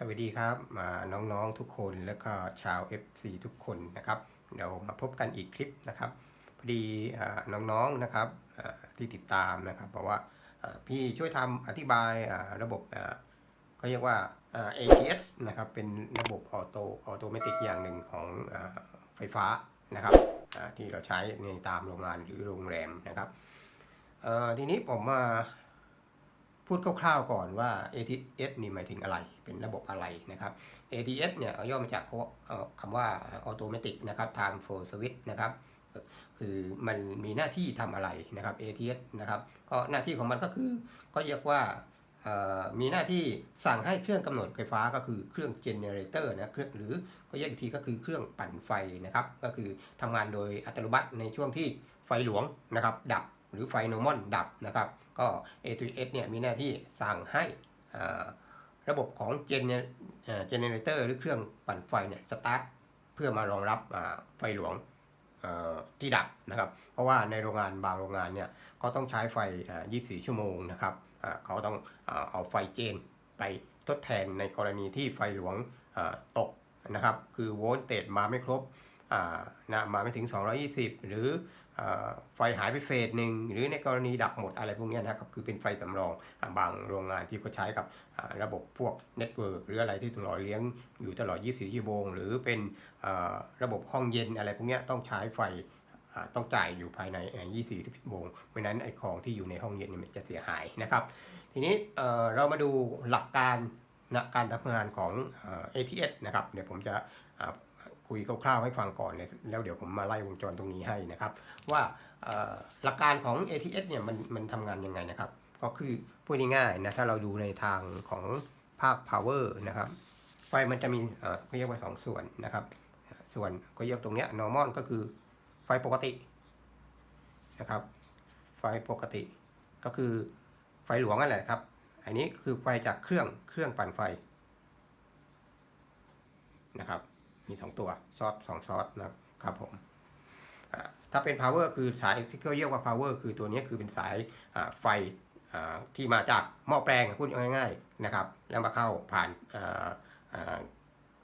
สวัสดีครับมาน้องๆทุกคนและก็ชาว FC ทุกคนนะครับเดี๋ยวมาพบกันอีกคลิปนะครับพอดีน้องๆนะครับที่ติดตามนะครับเพราะว่าพี่ช่วยทำอธิบายระบบอ่าก็เรียกว่า ATS นะครับเป็นระบบออโตออโตเมติกอย่างหนึ่งของอไฟฟ้านะครับที่เราใช้ในตามโรงงานหรือโรงแรมนะครับทีนี้ผมมา พูดคร่าวๆก่อนว่า ATS นี่หมายถึงอะไร เป็นระบบอะไรนะครับ ATS เนี่ยย่อมาจากคำว่า Automatic นะครับ Time for Switch นะครับ คือมันมีหน้าที่ทำอะไรนะครับ ATS นะครับ ก็หน้าที่ของมันก็คือ ก็เรียกว่ามีหน้าที่สั่งให้เครื่องกำเนิดไฟฟ้าก็คือเครื่อง generator นะเครื่องหรือก็เรียกอีกทีก็คือเครื่องปั่นไฟนะครับ ก็คือทำงานโดยอัตโนมัติในช่วงที่ไฟหลวงนะครับ ดับหรือไฟโนมอนดับนะครับ ก็ A2S เนี่ยมีหน้าที่สั่งให้อ่าระบบของ Gener เอ่อ generator หรือเครื่องปั่นไฟเนี่ยสตาร์ทเพื่อมารองรับไฟหลวงที่ดับนะครับ เพราะว่าในโรงงานบางโรงงานเนี่ยก็ต้องใช้ไฟอ่า24 ชั่วโมงนะครับเขาต้องเอาไฟเจนไปทดแทนในกรณีที่ไฟหลวงตกนะครับ คือโวลเตจมาไม่ครบ นะมาไม่ถึง 220 หรืออ่อไฟหายไปเฟสหนึ่งหรือในกรณีดับหมดอะไรพวกนี้นะครับคือเป็นไฟสำรองอบางโรงงานที่เขาใช้กับระบบพวกเน็ตเวิร์กหรืออะไรที่ต้องหล่อเลี้ยงอยู่ตลอด 24 ชั่วโมง หรือเป็นระบบห้องเย็นอะไรพวกนี้ต้องใช้ไฟต้องจ่ายอยู่ภายในเอ่อ24ชั่วโมงเพราะนั้นไอ้ของที่อยู่ในห้องเย็นเนี่ยมันจะเสียหายนะครับ ทีนี้เเรามาดูหลักการนะการทำงานของเอ่อ ATS นะครับเดี๋ยวผมจะ คุยคร่าวๆให้ฟังก่อนเลยแล้วเดี๋ยวผมมาไล่วงจรตรงนี้ให้นะครับ ว่าหลักการของ ATS เนี่ยมันมันทำงานยังไงนะครับ ก็คือพูดง่ายๆนะถ้าเราดูในทางของภาค power นะครับไฟมันจะมีก็เรียกว่าสองส่วนนะครับ ส่วนก็เรียกตรงเนี้ย normal ก็คือไฟปกตินะครับ ไฟปกติก็คือไฟหลวงนั่นแหละครับ อันนี้คือไฟจากเครื่องเครื่องปั่นไฟนะครับ มีสองตัวซอสสองซอสนะครับผมถ้าเป็น power คือสายที่เขาเรียกว่า power คือตัวนี้คือเป็นสายไฟที่มาจากหม้อแปลงพูดง่ายๆนะครับ แล้วมาเข้าผ่าน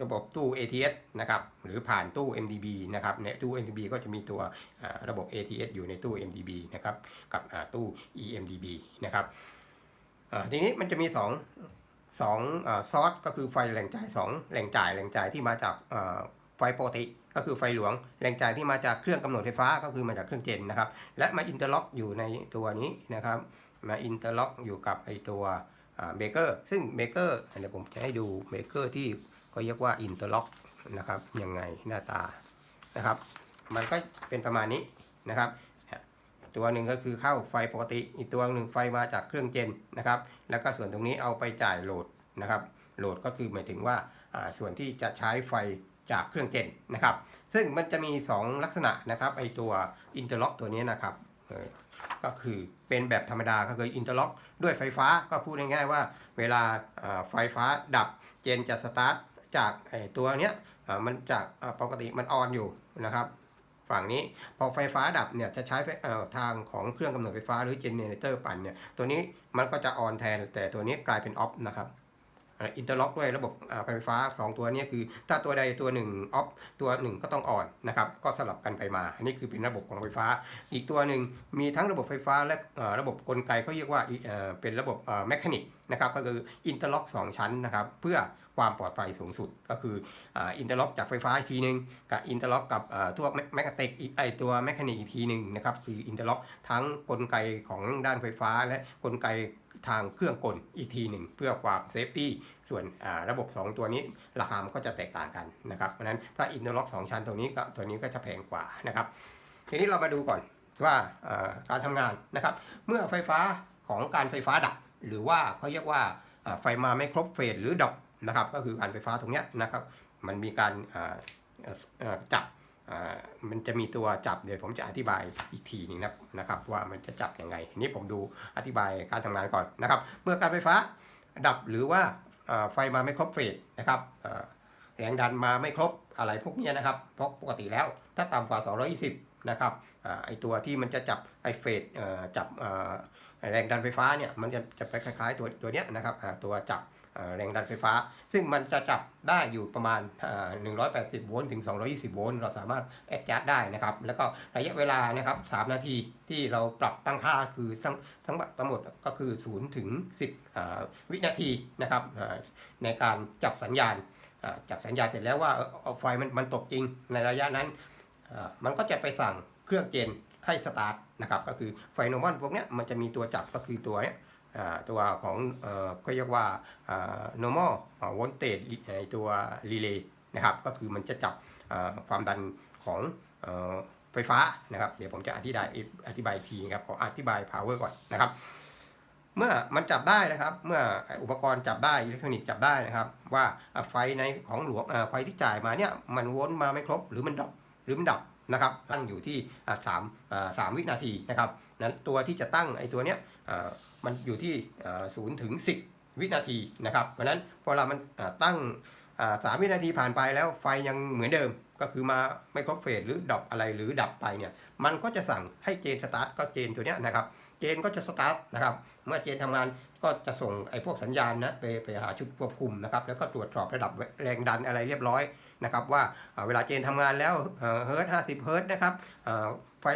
ระบบตู้ ATS นะครับ หรือผ่านตู้ MDB นะครับ ในตู้ MDB ก็จะมีตัวระบบ ATS อยู่ในตู้ MDB นะครับ กับตู้ EMDB นะครับทีนี้มันจะมีสอง สองอซอสก็คือไฟแหล่งจ่ายสองแหล่งจ่ายแหล่งจ่ายที่มาจากไฟปกติก็คือไฟหลวงแรงจ่ายที่มาจากเครื่องกำเนิดไฟฟ้าก็คือมาจากเครื่องเจนนะครับ และมาอินเตอร์ล็อกอยู่ในตัวนี้นะครับ มาอินเตอร์ล็อกอยู่กับไอตัวเบเกอร์ซึ่งเบเกอร์เดี๋ยวผมจะให้ดูเบเกอร์ที่ก็เรียกว่าอินเตอร์ล็อกนะครับยังไงหน้าตานะครับ มันก็เป็นประมาณนี้นะครับ ตัวหนึ่งก็คือเข้าไฟปกติ อีกตัวหนึ่งไฟมาจากเครื่องเจนนะครับ แล้วก็ส่วนตรงนี้เอาไปจ่ายโหลดนะครับ โหลดก็คือหมายถึงว่าส่วนที่จะใช้ไฟจากเครื่องเจนนะครับ ซึ่งมันจะมี 2 ลักษณะนะครับไอตัวอินเตอร์ล็อกตัวนี้นะครับก็คือเป็นแบบธรรมดาก็คืออินเตอร์ล็อกด้วยไฟฟ้าก็พูดง่ายๆว่า เวลาไฟฟ้าดับเจนจะสตาร์ทจากตัวเนี้ยมันจากปกติมันออนอยู่นะครับ ฝั่งนี้พอไฟฟ้าดับเนี่ยจะใช้ทางของเครื่องกำเนิดไฟฟ้าหรือเจเนเรเตอร์ปั่นเนี่ยตัวนี้มันก็จะออนแทน แต่ตัวนี้กลายเป็นออฟนะครับอินเตอร์ล็อกด้วยระบบไฟฟ้าของตัวนี้คือ ถ้าตัวใดตัวหนึ่งออฟตัวหนึ่งก็ต้องออนนะครับก็สลับกันไปมา อันนี้คือเป็นระบบของไฟฟ้า อีกตัวหนึ่งมีทั้งระบบไฟฟ้าและระบบกลไกเขาเรียกว่าเป็นระบบแมชานิกนะครับก็คืออินเตอร์ล็อกสองชั้นนะครับเพื่อ ความปลอดภัยสูงสุด ก็คืออินเตอร์ล็อกจากไฟฟ้าอีกทีหนึงกับอินเตอร์ล็อกกับเอ่อตัวแมกติกอีกไอตัวแมคานิกอีกทีหนึ่งนะครับคืออินเตอร์ล็อกทั้งกลไกของด้านไฟฟ้า และกลไกทางเครื่องกลอีกทีหนึ่งเพื่อความเซฟตี้ส่วนระบบ 2 ตัวนี้ราคามันก็จะแตกต่างกันนะครับเพราะฉะนั้นถ้าอินเตอร์ล็อก 2 ชั้นตัวนี้ก็ตัวนี้ก็จะแพงกว่านะครับทีนี้เรามาดูก่อนว่าการทำงานนะครับ เมื่อไฟฟ้าของการไฟฟ้าดับ หรือว่าเขาเรียกว่าไฟมาไม่ครบเฟสหรือดับ นะครับ ก็คือการไฟฟ้าตรงนี้นะครับ มันมีการจับมันจะมีตัวจับเดี๋ยวผมจะอธิบายอีกทีหนึงนะนะครับ ว่ามันจะจับยังไงทีนี้ผมดูอธิบายการทำงานก่อนนะครับ เมื่อการไฟฟ้าดับหรือว่าไฟมาไม่ครบเฟสนะครับแรงดันมาไม่ครบอะไรพวกนี้นะครับ เพราะปกติแล้วถ้าต่ำกว่า 220 นะครับอไอตัวที่มันจะจับไอเฟสจับแรงดันไฟฟ้าเนี่ยมันจะจะไปคล้ายๆตัวตัวเนี้ยนะครับตัวจับ แรงดันไฟฟ้า ซึ่งมันจะจับได้อยู่ประมาณอ่า180 โวลต์ถึง 220 โวลต์เราสามารถแอดจัดได้นะครับ แล้วก็ระยะเวลานะครับ 3 นาทีที่เราปรับตั้งค่าคือทั้งทั้งทั้งหมดก็คือ 0 ถึง 10 วินาทีนะครับในการจับสัญญาณจับสัญญาณเสร็จแล้วว่าไฟมันมันตกจริงในระยะนั้น มันก็จะไปสั่งเครื่องเจนให้สตาร์ทนะครับก็คือไฟโนมอนพวกนี้มันจะมีตัวจับก็คือตัวเนี้ย ตัวของก็เรียกว่า normal voltage ตัว relay นะครับก็คือมันจะจับความดันของอไฟฟ้านะครับ เดี๋ยวผมจะอธิบายอธิบายทีครับขออธิบาย power ก่อนนะครับ เมื่อมันจับได้นะครับ เมื่ออุปกรณ์จับได้อิเล็กทรอนิกส์จับได้นะครับ ว่าไฟในของหลวงไฟที่จ่ายมาเนี่ยมันวนมาไม่ครบหรือมันดับหรือมันดับ นะครับตั้งอยู่ที่สามสามวินาทีนะครับนั้นตัวที่จะตั้งไอ้ตัวเนี้ยมันอยู่ที่ศูนย์ถึงสิบวินาทีนะครับเพราะนั้นพอเรามันตั้งสามวินาทีผ่านไปแล้วไฟยังเหมือนเดิมก็คือมาไม่ครบเฟสหรือดับอะไรหรือดับไปเนี่ยมันก็จะสั่งให้เจนสตาร์ทก็เจนตัวเนี้ยนะครับเจนก็จะสตาร์ทนะครับเมื่อเจนทำงาน ก็จะส่งไอ้พวกสัญญาณนะไปไปหาชุดควบคุมนะครับ แล้วก็ตรวจสอบระดับแรงดันอะไรเรียบร้อยนะครับว่าเวลาเจนทำงานแล้วเฮิร์ตห้าสิบเฮิร์ตนะครับไฟ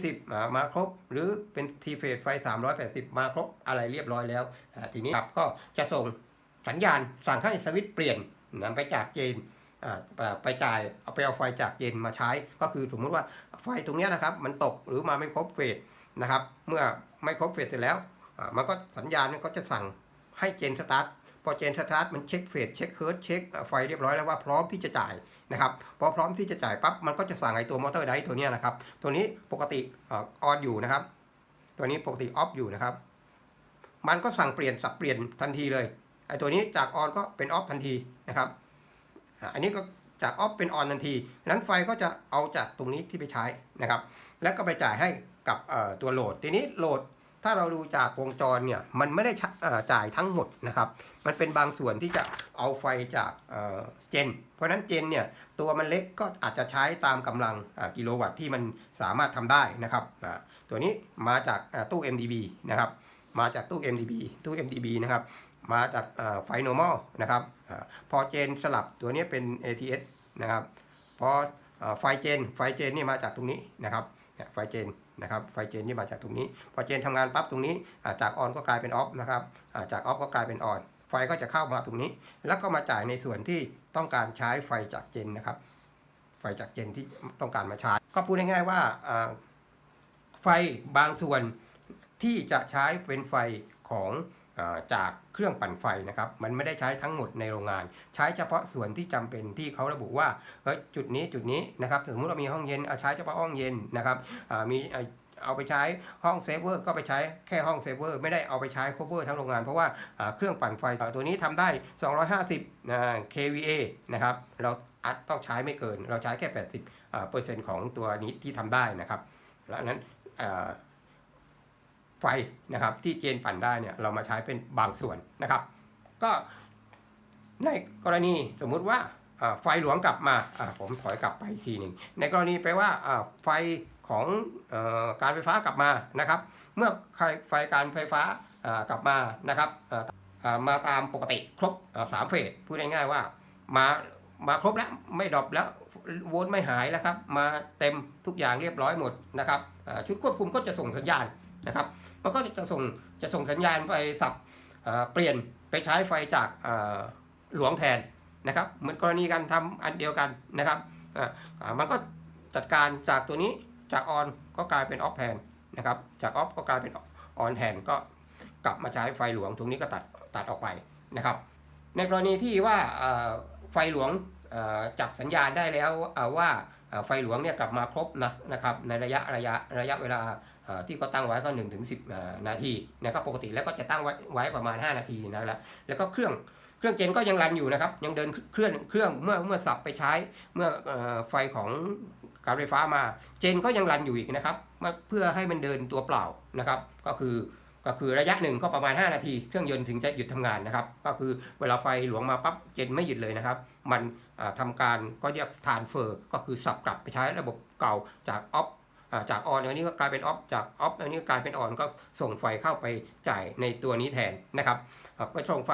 220 มาครบ หรือเป็นทีเฟสไฟ 380 มาครบอะไรเรียบร้อยแล้ว ทีนี้ครับก็จะส่งสัญญาณสั่งให้สวิตช์เปลี่ยนนำไปจากเจนไปจ่ายเอาไปเอาไฟจากเจนมาใช้ ก็คือสมมุติว่าไฟตรงนี้นะครับมันตกหรือมาไม่ครบเฟสนะครับเมื่อไม่ครบเฟสเสร็จแล้ว มันก็สัญญาณนี่ยก็จะสั่งให้เจนสตาร์ทพอเจนสตาร์ทมันเช็คเฟสเช็คเฮิร์ตเช็คไฟเรียบร้อยแล้วว่าพร้อมที่จะจ่ายนะครับพอพร้อมที่จะจ่ายปั๊บมันก็จะสั่งไอ้ตัวมอเตอร์ไดตัวนี้นะครับ ตัวนี้ปกติออนอยู่นะครับ ตัวนี้ปกติออฟอยู่นะครับ มันก็สั่งเปลี่ยนสับเปลี่ยนทันทีเลยไอ้ตัวนี้จากออนก็เป็นออฟทันทีนะครับอันนี้ก็จากออฟเป็นออนทันทีนั้นไฟก็จะเอาจากตรงนี้ที่ไปใช้นะครับ แล้วก็ไปจ่ายให้กับตัวโหลด ทีนี้โหลด ถ้าเราดูจากวงจรเนี่ยมันไม่ได้จ่ายทั้งหมดนะครับ มันเป็นบางส่วนที่จะเอาไฟจากเจน เพราะนั้นเจนเนี่ยตัวมันเล็กก็อาจจะใช้ตามกำลังกิโลวัตต์ที่มันสามารถทำได้นะครับตัวนี้มาจากตู้ MDB นะครับมาจากตู้ MDB ตู้ MDB นะครับมาจากไฟ normal นะครับอพอเจนสลับตัวนี้เป็น ATS นะครับพออไฟเจนไฟเจนนี่มาจากตรงนี้นะครับไฟเจน นะครับไฟเจนที่มาจากตรงนี้ พอเจนทำงานปั๊บตรงนี้จากออนก็กลายเป็นออฟนะครับจากออฟก็กลายเป็นออนไฟก็จะเข้ามาตรงนี้ แล้วก็มาจ่ายในส่วนที่ต้องการใช้ไฟจากเจนนะครับ ไฟจากเจนที่ต้องการมาใช้ ก็พูดง่ายๆว่าไฟบางส่วนที่จะใช้เป็นไฟของ จากเครื่องปั่นไฟนะครับ มันไม่ได้ใช้ทั้งหมดในโรงงาน ใช้เฉพาะส่วนที่จำเป็นที่เขาระบุว่าเฮ้ยจุดนี้จุดนี้นะครับสมมติเรามีห้องเย็นเอาใช้เฉพาะห้องเย็นนะครับมีเอาไปใช้ห้องเซฟเวอร์ก็ไปใช้แค่ห้องเซฟเวอร์ไม่ได้เอาไปใช้ cover ทั้งโรงงาน เพราะว่าเครื่องปั่นไฟตัวนี้ทำได้ 250 kVA นะครับเราอัดต้องใช้ไม่เกิน เราใช้แค่ 80อ่าเปอร์เซ็นต์ของตัวนี้ที่ทำได้นะครับแล้วนั้น ไฟนะครับที่เจนปั่นได้เนี่ยเรามาใช้เป็นบางส่วนนะครับ ก็ในกรณีสมมุติว่าไฟหลวงกลับมาผมถอยกลับไปทีหนึ่งในกรณีแปลว่าไฟของอการไฟฟ้ากลับมานะครับ เมื่อไฟการไฟฟ้ากลับมานะครับมาตามปกติครบสามเฟสพูดง่ายๆว่ามามาครบแล้วไม่ดรอปแล้วโวลต์ไม่หายแล้วครับ มาเต็มทุกอย่างเรียบร้อยหมดนะครับชุดควบคุมก็จะส่งสัญญาณ นะครับมันก็จะส่งจะส่งสัญญาณไปสับเปลี่ยนไปใช้ไฟจากหลวงแทนนะครับ เหมือนกรณีการทำอันเดียวกันนะครับมันก็จัดการจากตัวนี้จากออนก็กลายเป็นออฟแทนนะครับ จากออฟก็กลายเป็นออนแทนก็กลับมาใช้ไฟหลวงตรงนี้ก็ตัดตัดออกไปนะครับ ในกรณีที่ว่าไฟหลวงจับสัญญาณได้แล้วว่า ไฟหลวงเนี่ยกลับมาครบนะนะครับในระยะระยะระยะเวลาที่เขาตั้งไว้ก็1นถึงสินาทีนะครับปกติแล้วก็จะตั้งไว้ไว้ประมาณ 5 นาทีนะแล้วแล้วก็เครื่องเครื่องเจนก็ยังรันอยู่นะครับยังเดินเครื่องเครื่องเมื่อเมื่อสับไปใช้เมื่อไฟของการไฟฟ้ามา เจนก็ยังรันอยู่อีกนะครับเพื่อให้มันเดินตัวเปล่านะครับ ก็คือก็คือระยะหนึ่งก็ประมาณ 5 นาที เครื่องยนต์ถึงจะหยุดทำงานนะครับ ก็คือเวลาไฟหลวงมาปั๊บเจนไม่หยุดเลยนะครับ มันทำาการก็เรียกทานเฟอร์ก็คือสับกลับไปใช้ระบบเก่าจากออฟจากออนอันนี้ก็กลายเป็นออฟจากออฟอันนี้กลายเป็นออนก็ส่งไฟเข้าไปจ่ายในตัวนี้แทนนะครับไปส่งไฟ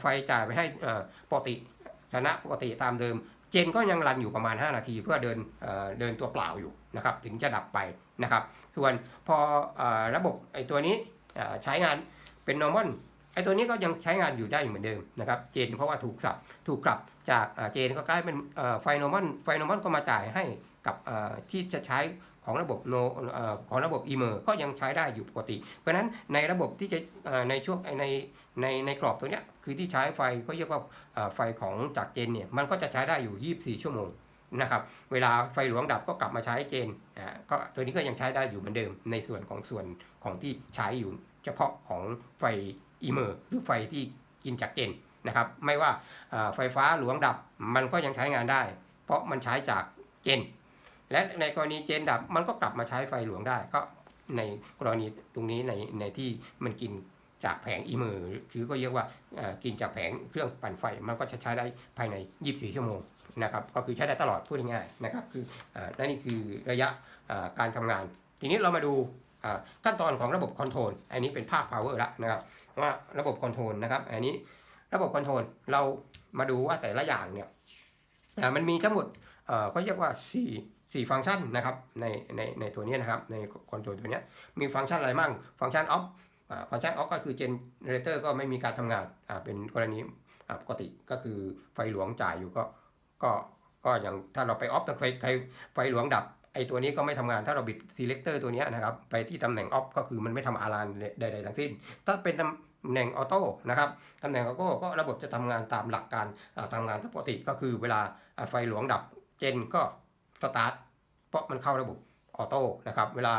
ไฟจ่ายไปให้ปกติชนะปกติตามเดิม เจนก็ยังรันอยู่ประมาณ 5 นาทีเพื่อเดินเดินตัวเปล่าอยู่นะครับถึงจะดับไปนะครับ ส่วนพออระบบไอตัวนี้ใช้งานเป็น normal ไอ้ตัวนี้ก็ยังใช้งานอยู่ได้เหมือนเดิมนะครับ เจนเพราะว่าถูกสับถูกกลับจากเจนก็กลายเป็นไฟ normal ไฟ normal ก็มาจ่ายให้กับที่จะใช้ของระบบโนของระบบ e m e r ก็ยังใช้ได้อยู่ปกติ เพราะฉะนั้นในระบบที่จะในช่วงในในในกรอบตัวเนี้ยคือที่ใช้ไฟก็เรียกว่าไฟของจากเจนเนี่ยมันก็จะใช้ได้อยู่ 24 ชั่วโมงนะครับเวลาไฟหลวงดับก็กลับมาใช้เจนอ่าก็ตัวนี้ก็ยังใช้ได้อยู่เหมือนเดิม ในส่วนของส่วนของที่ใช้อยู่เฉพาะของไฟ อีเมอร์หรือไฟที่กินจากเจนนะครับ ไม่ว่าไฟฟ้าหลวงดับมันก็ยังใช้งานได้ เพราะมันใช้จากเจน และในกรณีเจนดับมันก็กลับมาใช้ไฟหลวงได้ก็ในกรณีตรงนี้ในในที่มันกินจากแผงอีเมอร์หรือก็เรียกว่ากินจากแผงเครื่องปั่นไฟ มันก็จะใช้ได้ภายใน 24 ชั่วโมงนะครับก็คือใช้ได้ตลอดพูดง่ายๆนะครับคือนั่นนี่คือระยะการทำงาน ทีนี้เรามาดูขั้นตอนของระบบคอนโทรลอันนี้เป็นภาค power ละนะครับ ว่าระบบคอนโทรลนะครับ อันนี้ระบบคอนโทรลเรามาดูว่าแต่ละอย่างเนี่ยมันมีทั้งหมดเอ่อก็เรียกว่า4 4ฟังก์ชันนะครับในในในตัวนี้นะครับในคอนโทรลตัวเนี้ยมีฟังก์ชันอะไรมั่งฟังก์ชันออฟฟังก์ชันออฟก็คือเจนเนเรเตอร์ก็ไม่มีการทำงานเป็นกรณีปกติก็คือไฟหลวงจ่ายอยู่ก็ก็ก็อย่างถ้าเราไปออฟไฟไฟไฟหลวงดับ ไอตัวนี้ก็ไม่ทำงานถ้าเราบิด selector ตัวนี้นะครับ ไปที่ตำแหน่งออฟก็คือมันไม่ทำอารันใดๆทั้งสิ้น ถ้าเป็นตำแหน่งออโต้นะครับตำแหน่งออโต้ก็ระบบจะทำงานตามหลักการอ่าทำงานปกติก็คือเวลาไฟหลวงดับเจนก็สตาร์ทเพราะมันเข้าระบบออโต้นะครับ เวลา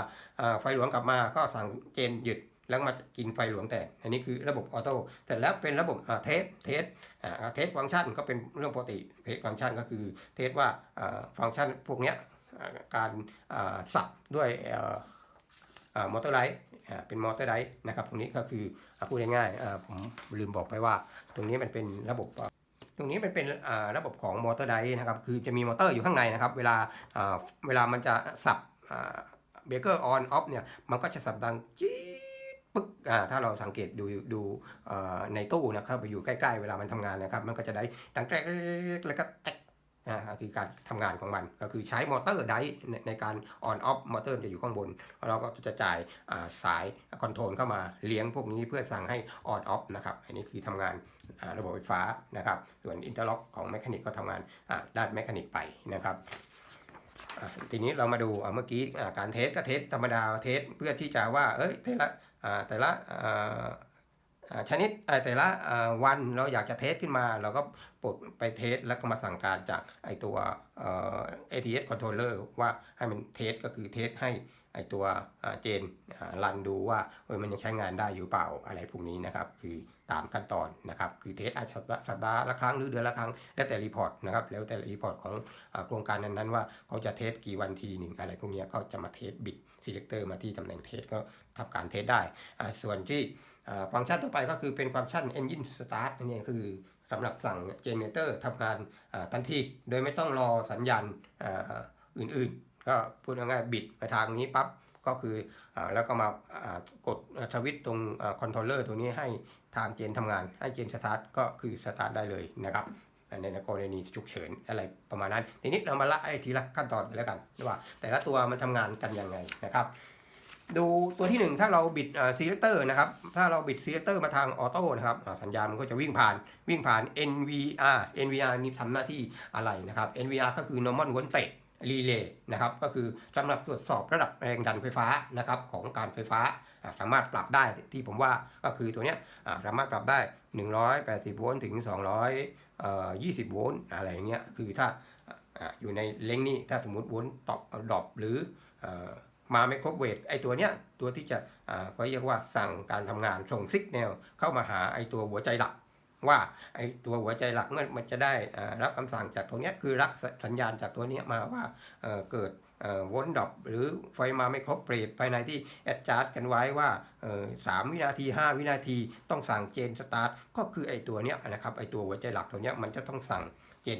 ไฟหลวงกลับมาก็สั่งเจนหยุดแล้วมากินไฟหลวงแตกอันนี้คือระบบออโต้เสร็จแล้วเป็นระบบเทสเทสเทสฟังก์ชันก็เป็นเรื่องปกติเทสฟังก์ชันก็คือเทสว่าฟังก์ชันพวกเนี้ย การสับด้วยมอเตอร์ไลท์เป็นมอเตอร์ไลท์นะครับตรงนี้ก็คืออพูดง่ายๆผมลืมบอกไปว่า ตรงนี้มันเป็นระบบตรงนี้มันเป็นระบบของมอเตอร์ไดนะครับ คือจะมีมอเตอร์อยู่ข้างในนะครับ เวลาเวลามันจะสับเบเกอร์ออนออฟเนี่ย มันก็จะสับดังจี๊ดปึ๊กถ้าเราสังเกตดูดูในตู้นะครับ ไปอยู่ใกล้ๆ เวลามันทำงานนะครับ มันก็จะได้ดังแกรกแล้วก็แตก อ่าคือการทำงานของมัน ก็คือใช้มอเตอร์ไดในในการออนออฟมอเตอร์จะอยู่ข้างบน เราก็จะจ่ายอ่าสายคอนโทรลเข้ามาเลี้ยงพวกนี้เพื่อสั่งให้ออนออฟนะครับอันนี้คือทำงานอ่าระบบไฟฟ้านะครับ ส่วนอินเตอร์ล็อกของแมคานิกก็ทำงานอ่าด้านแมคานิกไปนะครับอะทีนี้เรามาดูอ่าเมื่อกี้อ่าการเทสก็เทสธรรมดาเทสเพื่อที่จะว่าเอ้ยแต่ละอ่าแต่ละอ่าอ่า ชนิดแต่ละวันเราอยากจะเทสขึ้นมา เราก็ปลดไปเทสแล้วก็มาสั่งการจากไอตัว ATS controller ว่าให้มันเทสก็คือเทสให้ไอตัวเจนรันดูว่ามันยังใช้งานได้อยู่เปล่าอะไรพวกนี้นะครับคือตามขั้นตอนนะครับคือเทสอาจจะสัปดาห์ละครั้งหรือเดือนละครั้ง แล้วแต่รีพอร์ตนะครับแล้วแต่รีพอร์ตของอโครงการนั้นๆว่าเขาจะเทสกี่วันทีหนึ่งอะไรพวกนี้ยก็จะมาเทสบิด selector มาที่ตำแหน่งเทสก็ทำการเทสได้ส่วนที่ ฟังก์ชันต่อไปก็คือเป็นฟังก์ชัน engine start นั่คือสำหรับสั่ง generator ทำงานทันที โดยไม่ต้องรอสัญญาณอื่นๆ ก็พูดง่ายๆบิดไปทางนี้ปั๊บก็คืออแล้วก็มาอ่ากดทวิตตรงคอนโทรลเลอร์ตัวนี้ให้ทางเจนทำงาน ให้เจนสตาร์ทก็คือสตาร์ทได้เลยนะครับในกรณีฉุกเฉินอะไรประมาณนั้น ทีนี้เรามาละไอ้ทีละขั้นตอนกันแล้วกันว่าแต่ละตัวมันทำงานกันยังไงนะครับ ดูตัวที่หนึ่งถ้าเราบิดซีเลคเตอร์นะครับ ถ้าเราบิดซีเลคเตอร์มาทางออโต้นะครับสัญญาณมันก็จะวิ่งผ่านวิ่งผ่าน NVR NVR นี่ทำหน้าที่อะไรนะครับ NVR ก็คือ normal voltage relay นะครับ ก็คือสำหรับตรวจสอบระดับแรงดันไฟฟ้านะครับของการไฟฟ้าสามารถปรับได้ที่ผมว่าก็คือตัวเนี้ยสามารถปรับได้ 180 โวลต์ถึง 220 โวลต์อะไรอย่างเงี้ยคือถ้าอยู่ในเลงนี้ถ้าสมมติโวลต์ตอบดรอปหรือ มาไม่ครบเวทไอตัวเนี้ยตัวที่จะอ่าก็เรียกว่าสั่งการทำงานส่งซิกแนลเข้ามาหาไอตัวหัวใจหลัก ว่าไอตัวหัวใจหลักเมื่อมันจะได้อ่ารับคำสั่งจากตัวเนี้ยคือรับสัญญาณจากตัวเนี้ยมาว่าเอ่อเกิดอ่อโวลต์ดอปหรือไฟมาไม่ครบเปรตภายในที่แอดจาร์กันไว้ว่าเอ่อสามวินาที 5 วินาทีต้องสั่งเจนสตาร์ทก็คือไอตัวเนี้ยนะครับไอตัวหัวใจหลักตัวเนี้ยมันจะต้องสั่งเจน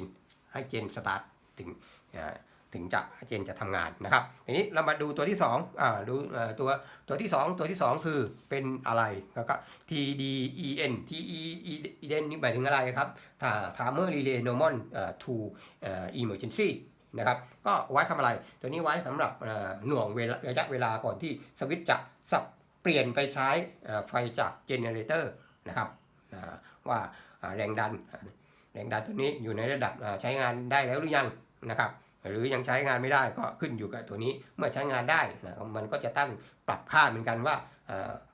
ให้เจนสตาร์ทถึงอ่า ถึงจะเจนจะทำงานนะครับทีนี้เรามาดูตัวที่2อ่าดูตัวตัวที่ 2 ตัวที่ 2 คือเป็นอะไรแล้วก็ TDEN TEN นี่หมายถึงอะไรครับ Timer Relay Normal เอ่อ to Emergency นะครับก็ไว้ทำอะไร ตัวนี้ไว้สำหรับหน่วงเวลาระยะเวลาก่อนที่สวิตช์จะสับเปลี่ยนไปใช้ไฟจากเจเนเรเตอร์นะครับว่าแรงดันแรงดันตัวนี้อยู่ในระดับใช้งานได้แล้วหรือยังนะครับ หรือยังใช้งานไม่ได้ก็ขึ้นอยู่กับตัวนี้เมื่อใช้งานได้นะมันก็จะตั้งปรับค่าเหมือนกันว่า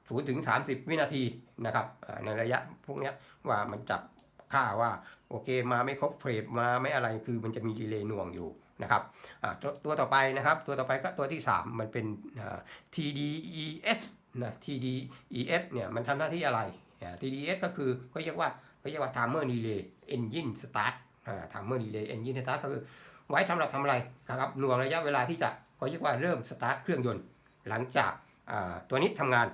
ศูนย์ถึงสามสิบวินาทีนะครับในระยะพวกนี้ว่ามันจับค่าว่าโอเคมาไม่ครบเฟรมมาไม่อะไรคือมันจะมีดีเลย์หน่วงอยู่นะครับตัวตัวต่อไปนะครับตัวต่อไปก็ตัวที่ 3 มันเป็น TDES นะ TDES เนี่ยมันทำหน้าที่อะไร TDES ก็คือเขาเรียกว่าเขาเรียกว่า Timer Relay Engine Start อ่า Timer Relay Engine Start ก็คือ ไว้สำหรับทำอะไรครับหน่วงระยะเวลาที่จะเขาเรียกว่าเริ่มสตาร์ทเครื่องยนต์ หลังจากตัวนี้ทำงาน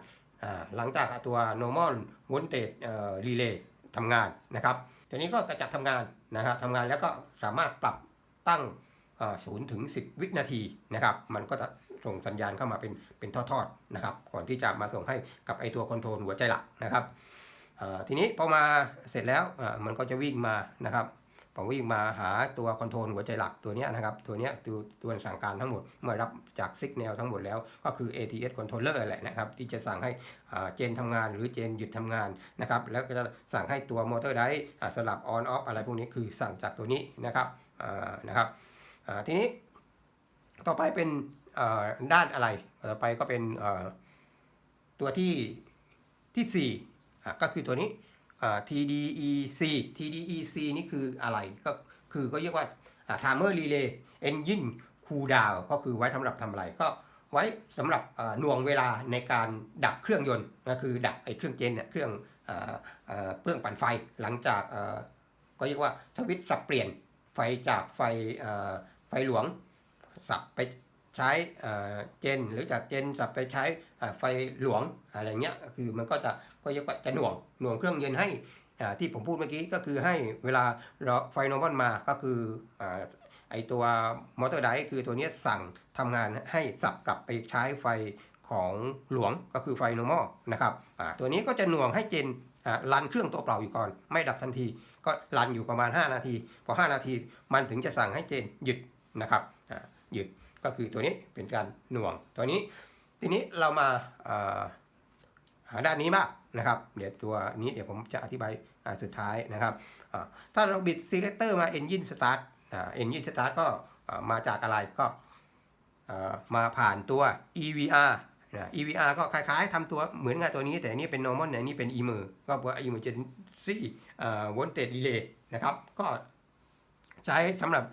หลังจากตัว normal voltage เอ่อ relay ทำงานนะครับตัวนี้ก็กระจัดทำงานนะครับทำงานแล้วก็สามารถปรับตั้งศูนย์ถึง 10 วินาทีนะครับ มันก็จะส่งสัญญาณเข้ามาเป็นเป็นทอดๆนะครับ ก่อนที่จะมาส่งให้กับไอตัวคอนโทรลหัวใจหลักนะครับทีนี้พอมาเสร็จแล้วมันก็จะวิ่งมานะครับ ผมวิ่งมาหาตัวคอนโทรลหัวใจหลักตัวนี้นะครับ ตัวนี้ตัวตัวสั่งการทั้งหมดเมื่อรับจากซิกแนลทั้งหมดแล้วก็คือ ATS controller แหละนะครับ ที่จะสั่งให้เจนทำงานหรือเจนหยุดทำงานนะครับ แล้วก็จะสั่งให้ตัวมอเตอร์ไดร์สลับ on off อะไรพวกนี้คือสั่งจากตัวนี้นะครับนะครับทีนี้ต่อไปเป็นด้านอะไรต่อไปก็เป็นตัวที่ที่สี่ก็คือตัวนี้ TDEC TDEC นี่คืออะไรก็คือก็เรียกว่าอ่า Timer Relay Engine Cool Down ก็คือไว้สำหรับทำอะไรก็ไว้สำหรับหน่วงเวลาในการดับเครื่องยนต์ก็คือดับไอ้เครื่องเจนเนี่ยเครื่องเครื่องปั่นไฟหลังจากก็เรียกว่าสวิตช์สับเปลี่ยนไฟจากไฟไฟหลวงสับไปใช้เจนหรือจากเจนสับไปใช้ ไฟหลวงอะไรเงี้ยคือมันก็จะก็ยกจะหน่วงหน่วงเครื่องเย็นให้ที่ผมพูดเมื่อกี้ก็คือให้เวลาเราไฟนอร์มอนมาก็คืออไอตัวมอเตอร์ไดคือตัวนี้สั่งทำงานให้สับกลับไปใช้ไฟของหลวงก็คือไฟนอร์มอลนะครับตัวนี้ก็จะหน่วงให้เจนอ่ารันเครื่องตัวเปล่าอยู่ก่อน ไม่ดับทันที ก็รันอยู่ประมาณ 5 นาที พอ 5 นาทีมันถึงจะสั่งให้เจนหยุดนะครับหยุดก็คือตัวนี้เป็นการหน่วงตัวนี้ ทีนี้เรามาหาด้านนี้บ้างนะครับ เดี๋ยวตัวนี้เดี๋ยวผมจะอธิบายอ่าสุดท้ายนะครับ ถ้าเราบิด selector มา engine start อ่า engine start ก็มาจากอะไรก็มาผ่านตัว EVR นะ EVR ก็คล้ายๆทำตัวเหมือนกับตัวนี้ แต่นนี้เป็น normal อันนี้เป็น emer ก็เพื่อ emergency อ่า voltage relay นะครับ ก็ใช้สำหรับ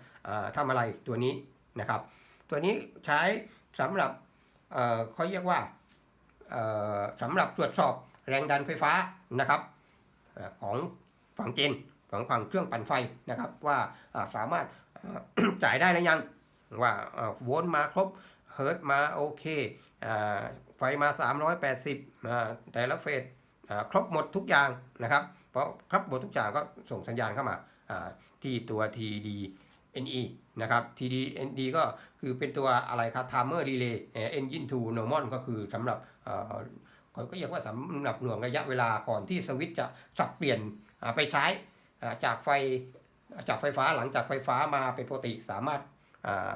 ทำอะไรตัวนี้นะครับ ตัวนี้ใช้สำหรับ เขาเรียกว่าสำหรับตรวจสอบแรงดันไฟฟ้านะครับอของฝั่งเจนของฝั่งเครื่องปั่นไฟนะครับ ว่าสามารถจ่ายได้หรือยังว่าโวลต์มาครบเฮิร์ตมาโอเคอ่าไฟมา 380 แต่ละเฟสครบหมดทุกอย่างนะครับ เพราะครบหมดทุกอย่างก็ส่งสัญญาณเข้ามาอ่าที่ตัว TD NE นะครับ TD ND ก็คือเป็นตัวอะไรครับ Timer Relay เอ่อ Engine to Normal ก็คือสำหรับเอ่อเขาก็เรียกว่าสำหรับหน่วงระยะเวลาก่อนที่สวิตช์จะสับเปลี่ยนไปใช้จากไฟจากไฟฟ้าหลังจากไฟฟ้ามาเป็นปกติสามารถอ่า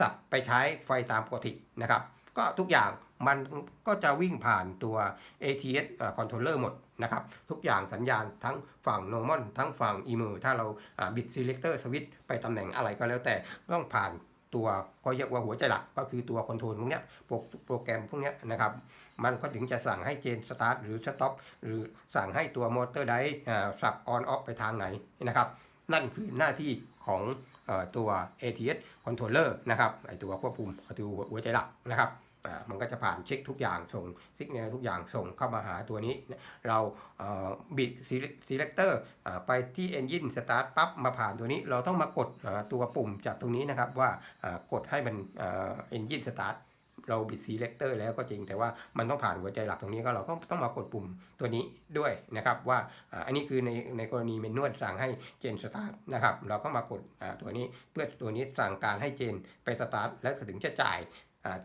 สับไปใช้ไฟตามปกตินะครับ ก็ทุกอย่าง มันก็จะวิ่งผ่านตัว ATS controller หมดนะครับ ทุกอย่างสัญญาณทั้งฝั่ง normal ทั้งฝั่ง emer ถ้าเราบิด selector switch ไปตำแหน่งอะไรก็แล้วแต่ต้องผ่านตัวก็เรียกว่าหัวใจหลักก็คือตัวคอนโทรลพวกเนี้ยโปรแกรมพวกเนี้ยนะครับ มันก็ถึงจะสั่งให้เจนสตาร์ทหรือสต็อปหรือสั่งให้ตัวมอเตอร์ไดสับออนออฟไปทางไหนนะครับ นั่นคือหน้าที่ของอตัว ATS controller นะครับไอตัวควบคุมตัวหัวใจหลักนะครับ มันก็จะผ่านเช็คทุกอย่างส่งสิกแนลทุกอย่างส่งเข้ามาหาตัวนี้ เราบิด selector อ่าไปที่ engine start ปั๊บมาผ่านตัวนี้ เราต้องมากดตัวปุ่มจากตรงนี้นะครับว่ากดให้มันอ่า engine start เราบิด selector แล้วก็จริงแต่ว่ามันต้องผ่านหัวใจหลักตรงนี้ก็เราก็ต้องมากดปุ่มตัวนี้ด้วยนะครับว่าอันนี้คือในในกรณีเมนนวดสั่งให้เจนสตาร์ทนะครับเราก็มากดตัวนี้เพื่อตัวนี้สั่งการให้เจนไปสตาร์ทแล้วถึงจะจ่าย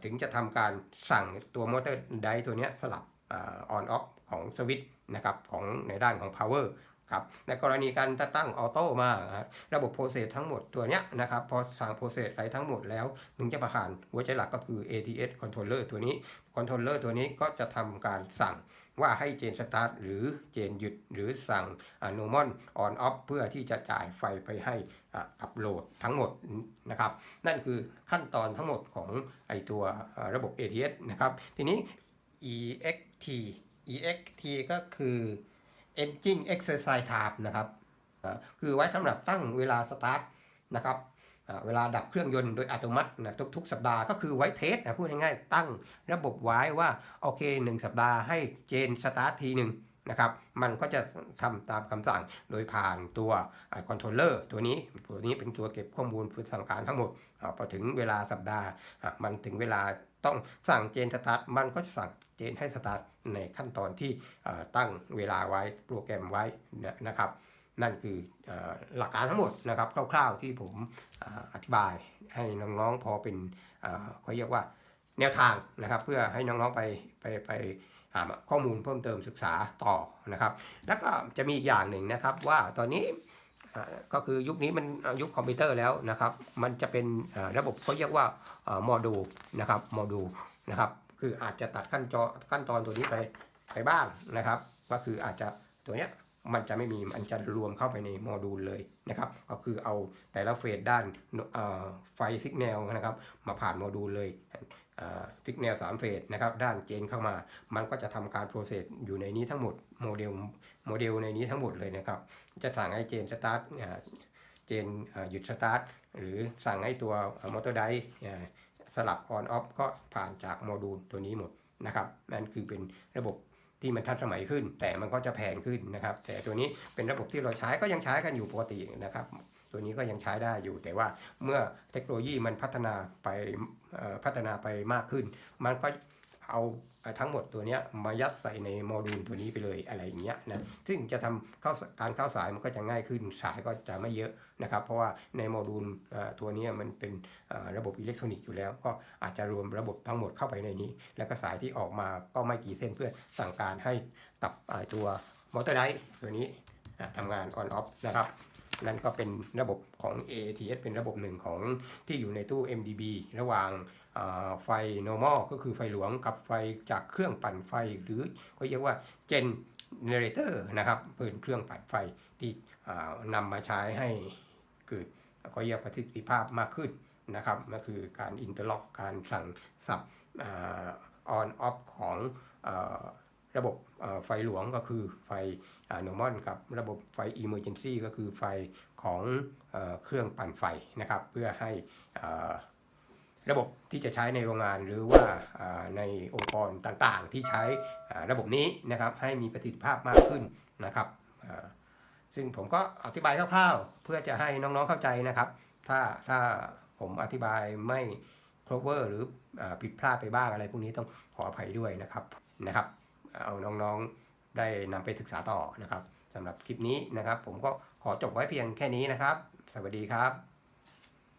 ถึงจะทำการสั่งตัวมอเตอร์ไดตัวนี้สลับออนออฟของสวิตช์นะครับของในด้านของ power ครับในกรณีการตั้งออโต้มา ระบบโปรเซสทั้งหมดตัวเนี้ยนะครับพอสั่งโปรเซสไรทั้งหมดแล้วถึงจะผ่านหัวใจหลักก็คือ ATS controller ตัวนี้ controller ตัวนี้ก็จะทำการสั่ง ว่าให้เจนสตาร์ทหรือเจนหยุดหรือสั่งโนมอนออนออฟเพื่อที่จะจ่ายไฟไปให้อัปโหลดทั้งหมดนะครับ นั่นคือขั้นตอนทั้งหมดของไอตัวระบบ ATS นะครับ ทีนี้ EXT EXT ก็คือ Engine Exercise Time นะครับคือไว้สำหรับตั้งเวลาสตาร์ทนะครับ เวลาดับเครื่องยนต์โดยอัตโนมัตินะทุกๆ สัปดาห์ก็คือไว้เทสนะพูดง่ายๆตั้งระบบไว้ว่าโอเค 1 สัปดาห์ให้เจนสตาร์ททีหนึ่งนะครับมันก็จะทำตามคำสั่งโดยผ่านตัวคอนโทรลเลอร์ตัวนี้ตัวนี้เป็นตัวเก็บข้อมูลพื้นสั่งการทั้งหมดอพอถึงเวลาสัปดาห์มันถึงเวลาต้องสั่งเจนสตาร์ทมันก็จะสั่งเจนให้สตาร์ทในขั้นตอนที่ตั้งเวลาไว้โปรแกรมไว้นะครับ นั่นคืออหลักการทั้งหมดนะครับคร่าวๆที่ผมออธิบายให้น้องๆพอเป็นอ่าเขาเรียกว่าแนวทางนะครับเพื่อให้น้องๆไปไปไปหาข้อมูลเพิ่มเติมศึกษาต่อนะครับ แล้วก็จะมีอีกอย่างหนึ่งนะครับว่าตอนนี้ก็คือยุคนี้มันยุคคอมพิวเตอร์แล้วนะครับ มันจะเป็นระบบเขาเรียกว่าโมดูลนะครับโมดูลนะครับคืออาจจะตัดขั้นจอขั้นตอนตัวนี้ไปไปบ้างนะครับ ก็คืออาจจะตัวเนี้ย มันจะไม่มีมันจะรวมเข้าไปในโมดูลเลยนะครับ ก็คือเอาแต่ละเฟสด้านไฟสัญญาณนะครับ มาผ่านโมดูลเลยสัญญาณสามเฟสนะครับ ด้านเจนเข้ามา มันก็จะทำการโปรเซสอยู่ในนี้ทั้งหมดโมเดลโมเดลในนี้ทั้งหมดเลยนะครับ จะสั่งให้เจนสตาร์ทเจนหยุดสตาร์ทหรือสั่งให้ตัวมอเตอร์ไดสลับออนออฟก็ผ่านจากโมดูลตัวนี้หมดนะครับ นั่นคือเป็นระบบ ที่มันทันสมัยขึ้น แต่มันก็จะแพงขึ้นนะครับ แต่ตัวนี้เป็นระบบที่เราใช้ก็ยังใช้กันอยู่ปกตินะครับ ตัวนี้ก็ยังใช้ได้อยู่ แต่ว่าเมื่อเทคโนโลยีมันพัฒนาไปพัฒนาไปมากขึ้น มันก็ เอาทั้งหมดตัวนี้มายัดใส่ในโมดูลตัวนี้ไปเลยอะไรอย่างเงี้ยนะซึ่งจะทำเข้าการเข้าสายมันก็จะง่ายขึ้นสายก็จะไม่เยอะนะครับ เพราะว่าในโมดูลตัวนี้มันเป็นระบบอิเล็กทรอนิกส์อยู่แล้ว ก็อาจจะรวมระบบทั้งหมดเข้าไปในนี้ แล้วก็สายที่ออกมาก็ไม่กี่เส้นเพื่อสั่งการให้กับตัวมอเตอร์ไดตัวนี้อ่าทำงานออนออฟนะครับนั่นก็เป็นระบบของ AATS เป็นระบบหนึ่งของที่อยู่ในตู้ MDB ระหว่าง ไฟ normal ก็คือไฟหลวงกับไฟจากเครื่องปั่นไฟ หรือก็เรียกว่า generator นะครับเป็นเครื่องปั่นไฟที่นำมาใช้ให้เกิดก็เรียกประสิทธิภาพมากขึ้นนะครับนั่นคือการอินเตอร์ล็อกการสั่งสับออนออฟของอระบบไฟหลวงก็คือไฟโนมอนกับระบบไฟ Emergency ก็คือไฟของเอเครื่องปั่นไฟนะครับ เพื่อให้อ่อ ระบบที่จะใช้ในโรงงานหรือว่าในองค์กรต่างๆ ที่ใช้ระบบนี้นะครับให้มีประสิทธิภาพมากขึ้นนะครับซึ่งผมก็อธิบายคร่าวๆ เพื่อจะให้น้องๆเข้าใจนะครับ ถ้าถ้าผมอธิบายไม่ครบเวอร์หรืออผิดพลาดไปบ้างอะไรพวกนี้ต้องขออภัยด้วยนะครับนะครับ เอาน้องๆได้นำไปศึกษาต่อนะครับสำหรับคลิปนี้นะครับ ผมก็ขอจบไว้เพียงแค่นี้นะครับ สวัสดีครับ